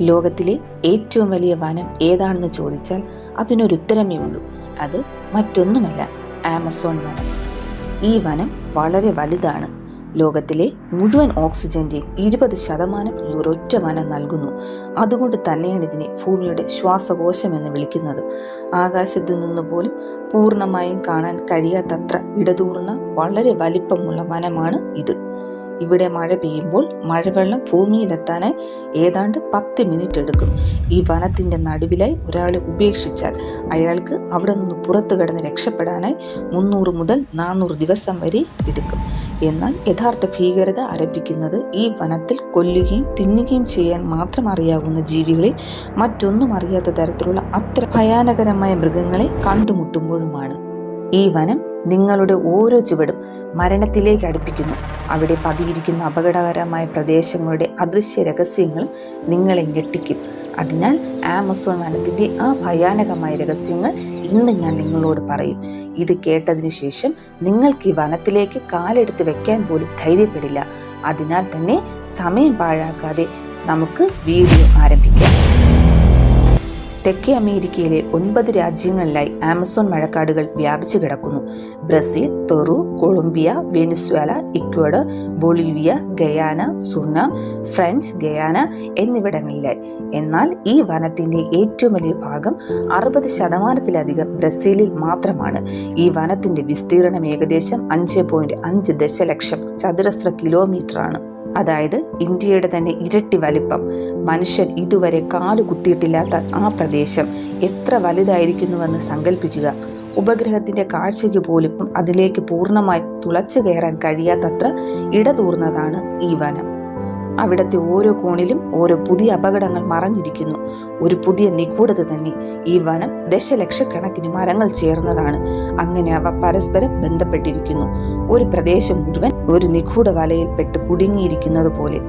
ലോകത്തിലെ ഏറ്റവും വലിയ വനം ഏതാണെന്ന് ചോദിച്ചാൽ അതിനൊരു ഉത്തരമേ ഉള്ളൂ. അത് മറ്റൊന്നുമല്ല ആമസോൺ വനം. ഈ വനം വളരെ വലുതാണ്. ലോകത്തിലെ മുഴുവൻ ഓക്സിജന്റെയും ഇരുപത് ശതമാനം ഈ ഒരൊറ്റ വനം നൽകുന്നു. അതുകൊണ്ട് തന്നെയാണ് ഇതിനെ ഭൂമിയുടെ ശ്വാസകോശം എന്ന് വിളിക്കുന്നത്. ആകാശത്ത് നിന്ന് പോലും പൂർണമായും കാണാൻ കഴിയാത്തത്ര ഇടതൂർന്ന വളരെ വലിപ്പമുള്ള വനമാണ് ഇത്. ഇവിടെ മഴ പെയ്യുമ്പോൾ മഴവെള്ളം ഭൂമിയിലെത്താനായി ഏതാണ്ട് പത്ത് മിനിറ്റ് എടുക്കും. ഈ വനത്തിന്റെ നടുവിലായി ഒരാളെ ഉപേക്ഷിച്ചാൽ അയാൾക്ക് അവിടെ നിന്ന് പുറത്തു കിടന്ന് രക്ഷപ്പെടാനായി മുന്നൂറ് മുതൽ നാനൂറ് ദിവസം വരെ എടുക്കും. എന്നാൽ യഥാർത്ഥ ഭീകരത ആരംഭിക്കുന്നത് ഈ വനത്തിൽ കൊല്ലുകയും തിന്നുകയും ചെയ്യാൻ മാത്രം അറിയാവുന്ന ജീവികളിൽ മറ്റൊന്നും അറിയാത്ത തരത്തിലുള്ള അത്ര ഭയാനകരമായ മൃഗങ്ങളെ കണ്ടുമുട്ടുമ്പോഴുമാണ്. ഈ വനം നിങ്ങളുടെ ഓരോ ചുവടും മരണത്തിലേക്ക് അടുപ്പിക്കുന്നു. അവിടെ പതിയിരിക്കുന്ന അപകടകരമായ പ്രദേശങ്ങളുടെ അദൃശ്യ രഹസ്യങ്ങളും നിങ്ങളെ ഞെട്ടിക്കും. അതിനാൽ ആമസോൺ വനത്തിന്റെ ആ ഭയാനകമായ രഹസ്യങ്ങൾ ഇന്ന് ഞാൻ നിങ്ങളോട് പറയും. ഇത് കേട്ടതിന് ശേഷം നിങ്ങൾക്ക് ഈ വനത്തിലേക്ക് കാലെടുത്ത് വെക്കാൻ പോലും ധൈര്യപ്പെടില്ല. അതിനാൽ തന്നെ സമയം പാഴാക്കാതെ നമുക്ക് വീഡിയോ ആരംഭിക്കാം. തെക്കേ അമേരിക്കയിലെ ഒൻപത് രാജ്യങ്ങളിലായി ആമസോൺ മഴക്കാടുകൾ വ്യാപിച്ചു കിടക്കുന്നു. Brazil Peru Colombia Venezuela Ecuador Bolivia Guyana Suriname French Guiana എന്നിവിടങ്ങളിലായി. എന്നാൽ ഈ വനത്തിന്റെ ഏറ്റവും വലിയ ഭാഗം അറുപത് ശതമാനത്തിലധികം ബ്രസീലിൽ മാത്രമാണ്. ഈ വനത്തിന്റെ വിസ്തീർണം ഏകദേശം അഞ്ച് പോയിന്റ് അഞ്ച് ദശലക്ഷം ചതുരശ്ര കിലോമീറ്ററാണ് അതായത് ഇന്ത്യയുടെ തന്നെ ഇരട്ടി വലിപ്പം. മനുഷ്യൻ ഇതുവരെ കാലു കുത്തിയിട്ടില്ലാത്ത ആ പ്രദേശം എത്ര വലുതായിരിക്കുന്നുവെന്ന് സങ്കല്പിക്കുക ഉപഗ്രഹത്തിന്റെ കാഴ്ചയ്ക്ക് പോലും അതിലേക്ക് പൂർണമായി തുളച്ചു കയറാൻ കഴിയാത്തത്ര ഇടതൂർന്നതാണ് ഈ വനം. അവിടുത്തെ ഓരോ കോണിലും ഓരോ പുതിയ അപകടങ്ങൾ മറഞ്ഞിരിക്കുന്നു. ഒരു പുതിയ നിഗൂഢത തന്നെ. ഈ വനം ദശലക്ഷക്കണക്കിന് മരങ്ങൾ ചേർന്നതാണ്. അങ്ങനെ അവ പരസ്പരം ബന്ധപ്പെട്ടിരിക്കുന്നു. ഒരു പ്രദേശം മുഴുവൻ ഒരു നിഗൂഢ വലയിൽപ്പെട്ട് കുടുങ്ങിയിരിക്കുന്നത് പോലെ.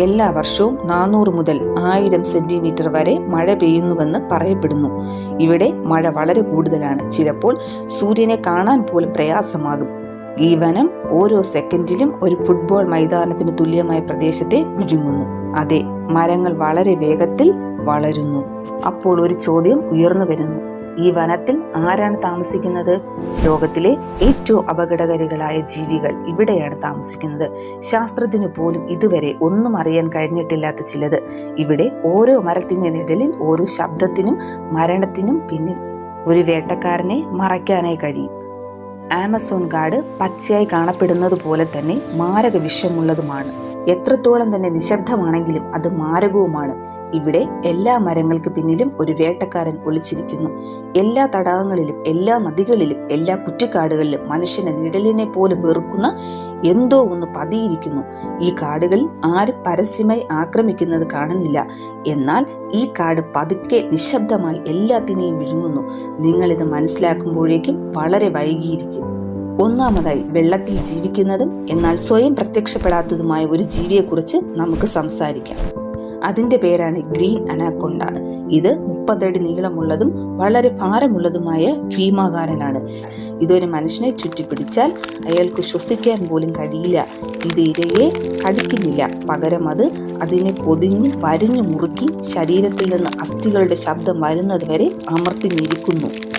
എല്ലാ വർഷവും നാനൂറ് മുതൽ ആയിരം സെന്റിമീറ്റർ വരെ മഴ പെയ്യുന്നുവെന്ന് പറയപ്പെടുന്നു. ഇവിടെ മഴ വളരെ കൂടുതലാണ്. ചിലപ്പോൾ സൂര്യനെ കാണാൻ പോലും പ്രയാസമാകും. ഈ വനം ഓരോ സെക്കൻഡിലും ഒരു ഫുട്ബോൾ മൈതാനത്തിന് തുല്യമായ പ്രദേശത്തെ വിഴുങ്ങുന്നു. അതെ മരങ്ങൾ വളരെ വേഗത്തിൽ വളരുന്നു. അപ്പോൾ ഒരു ചോദ്യം ഉയർന്നു വരുന്നു. ഈ വനത്തിൽ ആരാണ് താമസിക്കുന്നത്? ലോകത്തിലെ ഏറ്റവും അപകടകാരികളായ ജീവികൾ ഇവിടെയാണ് താമസിക്കുന്നത്. ശാസ്ത്രത്തിന് പോലും ഇതുവരെ ഒന്നും അറിയാൻ കഴിഞ്ഞിട്ടില്ലാത്ത ചിലത്. ഇവിടെ ഓരോ മരത്തിന്റെ നിഴലിൽ ഓരോ ശബ്ദത്തിനും മരണത്തിനും പിന്നിൽ ഒരു വേട്ടക്കാരനെ മറയ്ക്കാനായി കഴിയും. ആമസോൺ കാട് പച്ചയായി കാണപ്പെടുന്നത് പോലെ തന്നെ മാരക വിഷമുള്ളതുമാണ്. എത്രത്തോളം തന്നെ നിശബ്ദമാണെങ്കിലും അത് മാരകവുമാണ്. ഇവിടെ എല്ലാ മരങ്ങൾക്ക് പിന്നിലും ഒരു വേട്ടക്കാരൻ ഒളിച്ചിരിക്കുന്നു. എല്ലാ തടാകങ്ങളിലും എല്ലാ നദികളിലും എല്ലാ കുറ്റിക്കാടുകളിലും മനുഷ്യനെ നിഴലിനെ പോലും വെറുക്കുന്ന എന്തോ ഒന്ന് പതിയിരിക്കുന്നു. ഈ കാടുകളിൽ ആരും പരസ്യമായി ആക്രമിക്കുന്നത് കാണുന്നില്ല. എന്നാൽ ഈ കാട് പതുക്കെ നിശബ്ദമായി എല്ലാത്തിനെയും വിഴുങ്ങുന്നു. നിങ്ങളിത് മനസ്സിലാക്കുമ്പോഴേക്കും വളരെ വൈകിയിരിക്കും. ഒന്നാമതായി വെള്ളത്തിൽ ജീവിക്കുന്നതും എന്നാൽ സ്വയം പ്രത്യക്ഷപ്പെടാത്തതുമായ ഒരു ജീവിയെക്കുറിച്ച് നമുക്ക് സംസാരിക്കാം. അതിന്റെ പേരാണ് ഗ്രീൻ അനാക്കൊണ്ട. ഇത് മുപ്പതടി നീളമുള്ളതും വളരെ ഭാരമുള്ളതുമായ ഭീമാകാരനാണ്. ഇതൊരു മനുഷ്യനെ ചുറ്റിപ്പിടിച്ചാൽ അയാൾക്ക് ശ്വസിക്കാൻ പോലും കഴിയില്ല. ഇത് ഇരയെ കടിക്കുന്നില്ല. പകരം അത് അതിനെ പൊതിഞ്ഞ് വരിഞ്ഞു മുറുക്കി ശരീരത്തിൽ നിന്ന് അസ്ഥികളുടെ ശബ്ദം വരുന്നത് വരെ അമർത്തിഞ്ഞിരിക്കുന്നു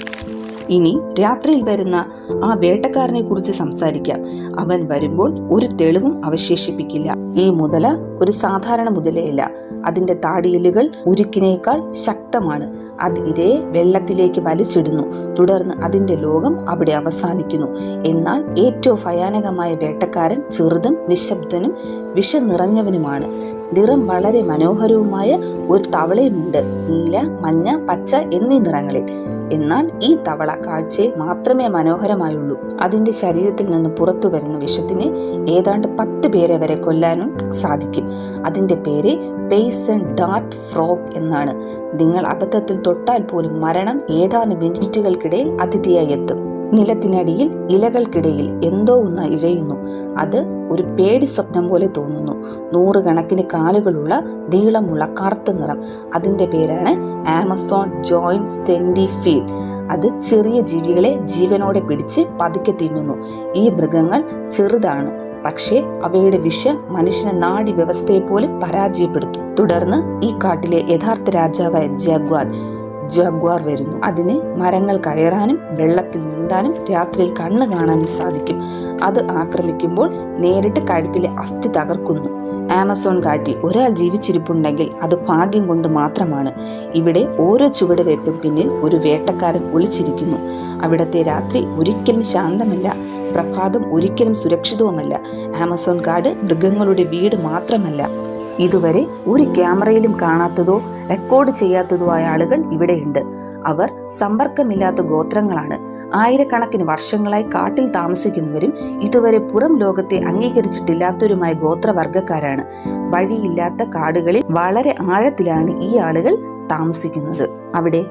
ഇനി രാത്രിയിൽ വരുന്ന ആ വേട്ടക്കാരനെ കുറിച്ച് സംസാരിക്കാം. അവൻ വരുമ്പോൾ ഒരു തെളിവും അവശേഷിപ്പിക്കില്ല. ഈ മുതല ഒരു സാധാരണ മുതലയല്ല അതിന്റെ താടിയലുകൾ ഉരുക്കിനേക്കാൾ ശക്തമാണ്. അത് ഇരയെ വെള്ളത്തിലേക്ക് വലിച്ചിടുന്നു. തുടർന്ന് അതിന്റെ ലോകം അവിടെ അവസാനിക്കുന്നു. എന്നാൽ ഏറ്റവും ഭയാനകമായ വേട്ടക്കാരൻ ചെറുതും നിശബ്ദനും വിഷം നിറഞ്ഞവനുമാണ് നിറം വളരെ മനോഹരവുമായ ഒരു തവളയുമുണ്ട്. നീല മഞ്ഞ പച്ച എന്നീ നിറങ്ങളിൽ. എന്നാൽ ഈ തവള കാഴ്ചയെ മാത്രമേ മനോഹരമായുള്ളൂ. അതിന്റെ ശരീരത്തിൽ നിന്ന് പുറത്തു വരുന്ന വിഷത്തിന് ഏതാണ്ട് പത്ത് പേരെ വരെ കൊല്ലാനും സാധിക്കും. അതിന്റെ പേര് പേസ് ആൻഡ് ഡാർട്ട് ഫ്രോഗ് എന്നാണ്. നിങ്ങൾ അബദ്ധത്തിൽ തൊട്ടാൽ പോലും മരണം ഏതാനും മിനിറ്റുകൾക്കിടയിൽ അതിഥിയായി എത്തും. നിലത്തിനടിയിൽ ഇലകൾക്കിടയിൽ എന്തോ ഒന്ന് ഇഴയുന്നു. അത് ഒരു പേടി സ്വപ്നം പോലെ തോന്നുന്നു. നൂറുകണക്കിന് കാലുകളുള്ള നീളമുള്ള കറുത്ത നിറം. അതിന്റെ പേരാണ് ആമസോൺ ജോയിന്റ് സെൻഡിഫീൽ അത് ചെറിയ ജീവികളെ ജീവനോടെ പിടിച്ച് പതുക്കെ തിന്നുന്നു. ഈ മൃഗങ്ങൾ ചെറുതാണ്. പക്ഷേ അവയുടെ വിഷം മനുഷ്യനെ നാഡി വ്യവസ്ഥയെ പോലും പരാജയപ്പെടുത്തും. തുടർന്ന് ഈ കാട്ടിലെ യഥാർത്ഥ രാജാവായ ജഗ്വാൻ ജഗ്വാർ വരുന്നു. അതിന് മരങ്ങൾ കയറാനും വെള്ളത്തിൽ നീന്താനും രാത്രിയിൽ കണ്ണ് കാണാനും സാധിക്കും. അത് ആക്രമിക്കുമ്പോൾ നേരിട്ട് കഴുത്തിലെ അസ്ഥി തകർക്കുന്നു. ആമസോൺ കാട്ടിൽ ഒരാൾ ജീവിച്ചിരിപ്പുണ്ടെങ്കിൽ അത് ഭാഗ്യം കൊണ്ട് മാത്രമാണ്. ഇവിടെ ഓരോ ചുവടുവയ്പ്പും പിന്നിൽ ഒരു വേട്ടക്കാരൻ ഒളിച്ചിരിക്കുന്നു. അവിടത്തെ രാത്രി ഒരിക്കലും ശാന്തമല്ല. പ്രഭാതം ഒരിക്കലും സുരക്ഷിതവുമല്ല. ആമസോൺ കാട് മൃഗങ്ങളുടെ വീട് മാത്രമല്ല. ഇതുവരെ ഒരു ക്യാമറയിലും കാണാത്തതോ റെക്കോർഡ് ചെയ്യാത്തതുമായ ആളുകൾ ഇവിടെയുണ്ട്. അവർ സമ്പർക്കമില്ലാത്ത ഗോത്രങ്ങളാണ്. ആയിരക്കണക്കിന് വർഷങ്ങളായി കാട്ടിൽ താമസിക്കുന്നവരും ഇതുവരെ പുറം ലോകത്തെ അംഗീകരിച്ചിട്ടില്ലാത്തവരുമായ ഗോത്രവർഗക്കാരാണ് വഴിയില്ലാത്ത കാടുകളിൽ വളരെ ആഴത്തിലാണ് ഈ ആളുകൾ താമസിക്കുന്നത്. അവിടെ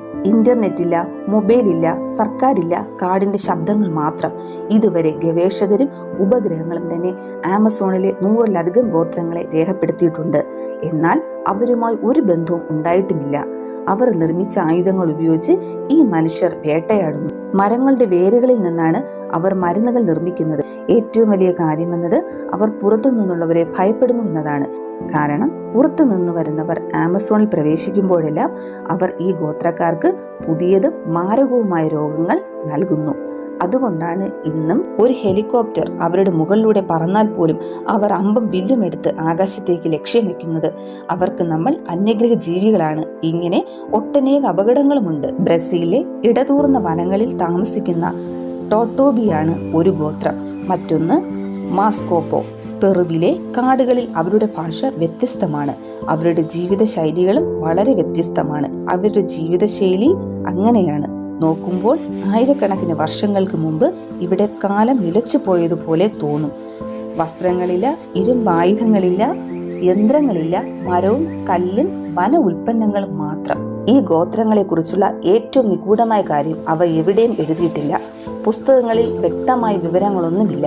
മൊബൈൽ ഇല്ല സർക്കാരില്ല കാടിന്റെ ശബ്ദങ്ങൾ മാത്രം. ഇതുവരെ ഗവേഷകരും ഉപഗ്രഹങ്ങളും തന്നെ ആമസോണിലെ നൂറിലധികം ഗോത്രങ്ങളെ രേഖപ്പെടുത്തിയിട്ടുണ്ട്. എന്നാൽ അവരുമായി ഒരു ബന്ധവും ഉണ്ടായിട്ടുമില്ല അവർ നിർമ്മിച്ച ആയുധങ്ങൾ ഉപയോഗിച്ച് ഈ മനുഷ്യർ വേട്ടയാടുന്നു. മരങ്ങളുടെ വേരുകളിൽ നിന്നാണ് അവർ മരുന്നുകൾ നിർമ്മിക്കുന്നത്. ഏറ്റവും വലിയ കാര്യം എന്നത് അവർ പുറത്തു നിന്നുള്ളവരെ ഭയപ്പെടുന്നു എന്നതാണ്. കാരണം പുറത്തു നിന്ന് വരുന്നവർ ആമസോണിൽ പ്രവേശിക്കുമ്പോഴെല്ലാം അവർ ഈ ഗോത്രക്കാർക്ക് പുതിയതും മാരകവുമായ രോഗങ്ങൾ നൽകുന്നു. അതുകൊണ്ടാണ് ഇന്നും ഒരു ഹെലികോപ്റ്റർ അവരുടെ മുകളിലൂടെ പറന്നാൽ പോലും അവർ അമ്പും വില്ലുമെടുത്ത് ആകാശത്തേക്ക് ലക്ഷ്യം വെക്കുന്നത്. അവർക്ക് നമ്മൾ അന്യഗ്രഹ ജീവികളാണ്. ഇങ്ങനെ ഒട്ടനേക അപകടങ്ങളുമുണ്ട്. ബ്രസീലിലെ ഇടതൂർന്ന വനങ്ങളിൽ താമസിക്കുന്ന ടോട്ടോബിയാണ് ഒരു ഗോത്രം. മറ്റൊന്ന് മാസ്കോപ്പോ. പെറുവിലെ കാടുകളിൽ അവരുടെ ഭാഷ വ്യത്യസ്തമാണ്. അവരുടെ ജീവിത ശൈലികളും വളരെ വ്യത്യസ്തമാണ്. അവരുടെ ജീവിതശൈലി അങ്ങനെയാണ്. നോക്കുമ്പോൾ ആയിരക്കണക്കിന് വർഷങ്ങൾക്ക് മുമ്പ് ഇവിടെ കാലം നിലച്ചു പോയതുപോലെ തോന്നും. വസ്ത്രങ്ങളില്ല ഇരുമ്പായുധങ്ങളില്ല യന്ത്രങ്ങളില്ല മരവും കല്ലും വന ഉൽപ്പന്നങ്ങളും മാത്രം. ഈ ഗോത്രങ്ങളെക്കുറിച്ചുള്ള ഏറ്റവും നിഗൂഢമായ കാര്യം അവ എവിടെയും എഴുതിയിട്ടില്ല. പുസ്തകങ്ങളിൽ വ്യക്തമായ വിവരങ്ങളൊന്നുമില്ല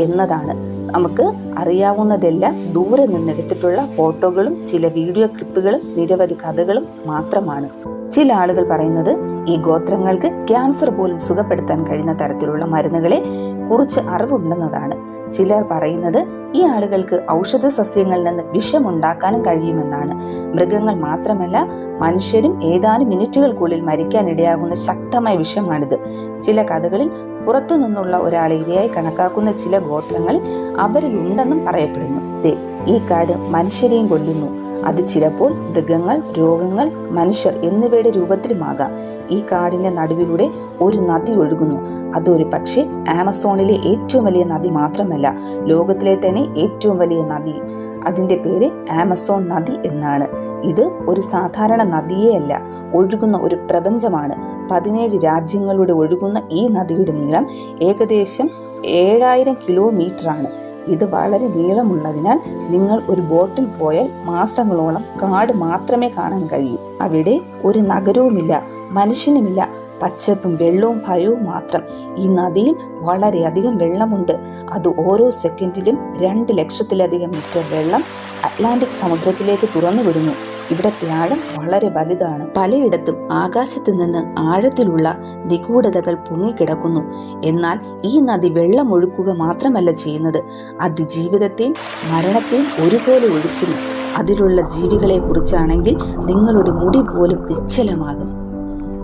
എന്നതാണ്. നമുക്ക് അറിയാവുന്നതെല്ലാം ദൂരെ നിന്നെടുത്തിട്ടുള്ള ഫോട്ടോകളും ചില വീഡിയോ ക്ലിപ്പുകളും നിരവധി കഥകളും മാത്രമാണ്. ചില ആളുകൾ പറയുന്നത് ഈ ഗോത്രങ്ങൾക്ക് ക്യാൻസർ പോലും സുഖപ്പെടുത്താൻ കഴിയുന്ന തരത്തിലുള്ള മരുന്നുകളെ കുറിച്ച് അറിവുണ്ടെന്നതാണ്. ചിലർ പറയുന്നത് ഈ ആളുകൾക്ക് ഔഷധ സസ്യങ്ങളിൽ നിന്ന് വിഷമുണ്ടാക്കാനും കഴിയുമെന്നാണ്. മൃഗങ്ങൾ മാത്രമല്ല മനുഷ്യരും ഏതാനും മിനിറ്റുകൾക്കുള്ളിൽ മരിക്കാനിടയാകുന്ന ശക്തമായ വിഷമാണിത്. ചില കഥകളിൽ പുറത്തു നിന്നുള്ള ഒരാളെ ഇരയായി കണക്കാക്കുന്ന ചില ഗോത്രങ്ങൾ അവരിലുണ്ടെന്നും പറയപ്പെടുന്നു. ഈ കാട് മനുഷ്യരെയും കൊല്ലുന്നു. അത് ചിലപ്പോൾ മൃഗങ്ങൾ രോഗങ്ങൾ മനുഷ്യർ എന്നിവയുടെ രൂപത്തിലുമാകാം. ഈ കാടിന്റെ നടുവിലൂടെ ഒരു നദി ഒഴുകുന്നു. അതൊരു പക്ഷേ ആമസോണിലെ ഏറ്റവും വലിയ നദി മാത്രമല്ല ലോകത്തിലെ തന്നെ ഏറ്റവും വലിയ നദി. അതിന്റെ പേര് ആമസോൺ നദി എന്നാണ്. ഇത് ഒരു സാധാരണ നദിയേ അല്ല ഒഴുകുന്ന ഒരു പ്രപഞ്ചമാണ്. പതിനേഴ് രാജ്യങ്ങളുടെ ഒഴുകുന്ന ഈ നദിയുടെ നീളം ഏകദേശം ഏഴായിരം കിലോമീറ്ററാണ്. ആണ് ഇത് വളരെ നീളമുള്ളതിനാൽ നിങ്ങൾ ഒരു ബോട്ടിൽ പോയാൽ മാസങ്ങളോളം കാട് മാത്രമേ കാണാൻ കഴിയൂ. അവിടെ ഒരു നഗരവുമില്ല മനുഷ്യനുമില്ല. പച്ചപ്പും വെള്ളവും ഭയവും മാത്രം. ഈ നദിയിൽ വളരെയധികം വെള്ളമുണ്ട്. അത് ഓരോ സെക്കൻഡിലും രണ്ട് ലക്ഷത്തിലധികം മീറ്റർ വെള്ളം അറ്റ്ലാന്റിക് സമുദ്രത്തിലേക്ക് തുറന്നു വിടുന്നു ഇവിടത്തെ ആഴം വളരെ വലുതാണ്. പലയിടത്തും ആകാശത്ത് നിന്ന് ആഴത്തിലുള്ള നിഗൂഢതകൾ പൊങ്ങിക്കിടക്കുന്നു. എന്നാൽ ഈ നദി വെള്ളമൊഴുക്കുക മാത്രമല്ല ചെയ്യുന്നത്. അത് ജീവിതത്തെയും മരണത്തെയും ഒരുപോലെ ഒഴുക്കുന്നു. അതിലുള്ള ജീവികളെ കുറിച്ചാണെങ്കിൽ നിങ്ങളുടെ മുടി പോലും നിശ്ചലമാകും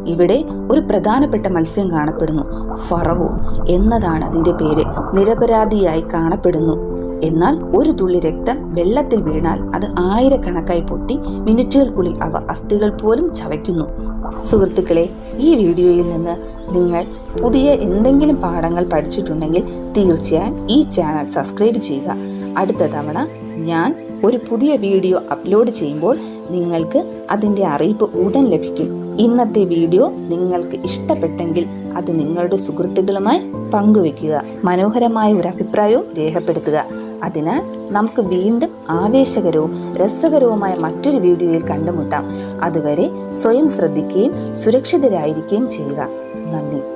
ഇവിടെ ഒരു പ്രധാനപ്പെട്ട മത്സ്യം കാണപ്പെടുന്നു. ഫറവോ എന്നതാണ് അതിന്റെ പേര്. നിരപരാധിയായി കാണപ്പെടുന്നു. എന്നാൽ ഒരു തുള്ളി രക്തം വെള്ളത്തിൽ വീണാൽ അത് ആയിരക്കണക്കായി പൊട്ടി മിനിറ്റുകൾക്കുള്ളിൽ അവ അസ്ഥികൾ പോലും ചവയ്ക്കുന്നു. സുഹൃത്തുക്കളെ ഈ വീഡിയോയിൽ നിന്ന് നിങ്ങൾ പുതിയ എന്തെങ്കിലും പാഠങ്ങൾ പഠിച്ചിട്ടുണ്ടെങ്കിൽ തീർച്ചയായും ഈ ചാനൽ സബ്സ്ക്രൈബ് ചെയ്യുക. അടുത്ത തവണ ഞാൻ ഒരു പുതിയ വീഡിയോ അപ്ലോഡ് ചെയ്യുമ്പോൾ നിങ്ങൾക്ക് അതിന്റെ അറിയിപ്പ് ഉടൻ ലഭിക്കും. ഇന്നത്തെ വീഡിയോ നിങ്ങൾക്ക് ഇഷ്ടപ്പെട്ടെങ്കിൽ അത് നിങ്ങളുടെ സുഹൃത്തുക്കളുമായി പങ്കുവെക്കുക മനോഹരമായ ഒരു അഭിപ്രായവും രേഖപ്പെടുത്തുക. അതിനാൽ നമുക്ക് വീണ്ടും ആവേശകരവും രസകരവുമായ മറ്റൊരു വീഡിയോയിൽ കണ്ടുമുട്ടാം. അതുവരെ സ്വയം ശ്രദ്ധിക്കുകയും സുരക്ഷിതരായിരിക്കുകയും ചെയ്യുക. നന്ദി.